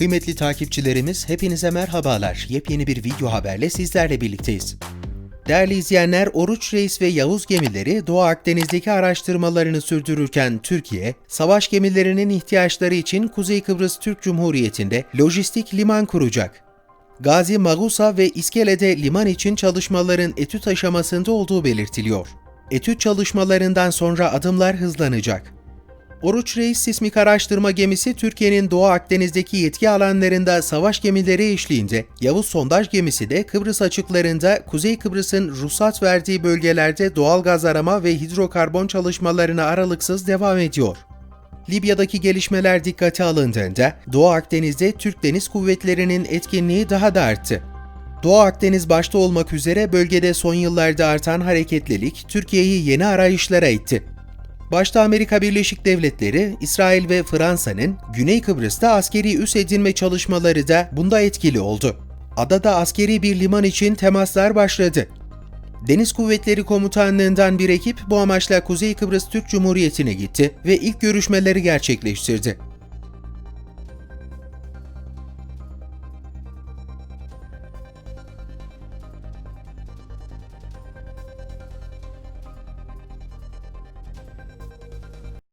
Kıymetli takipçilerimiz hepinize merhabalar. Yepyeni bir video haberle sizlerle birlikteyiz. Değerli izleyenler, Oruç Reis ve Yavuz gemileri Doğu Akdeniz'deki araştırmalarını sürdürürken Türkiye, savaş gemilerinin ihtiyaçları için Kuzey Kıbrıs Türk Cumhuriyeti'nde lojistik liman kuracak. Gazi Magusa ve İskele'de liman için çalışmaların etüt aşamasında olduğu belirtiliyor. Etüt çalışmalarından sonra adımlar hızlanacak. Oruç Reis Sismik Araştırma Gemisi Türkiye'nin Doğu Akdeniz'deki yetki alanlarında savaş gemileri eşliğinde, Yavuz Sondaj Gemisi de Kıbrıs açıklarında Kuzey Kıbrıs'ın ruhsat verdiği bölgelerde doğal gaz arama ve hidrokarbon çalışmalarına aralıksız devam ediyor. Libya'daki gelişmeler dikkate alındığında Doğu Akdeniz'de Türk Deniz Kuvvetleri'nin etkinliği daha da arttı. Doğu Akdeniz başta olmak üzere bölgede son yıllarda artan hareketlilik Türkiye'yi yeni arayışlara itti. Başta Amerika Birleşik Devletleri, İsrail ve Fransa'nın Güney Kıbrıs'ta askeri üs edinme çalışmaları da bunda etkili oldu. Adada askeri bir liman için temaslar başladı. Deniz Kuvvetleri Komutanlığından bir ekip bu amaçla Kuzey Kıbrıs Türk Cumhuriyeti'ne gitti ve ilk görüşmeleri gerçekleştirdi.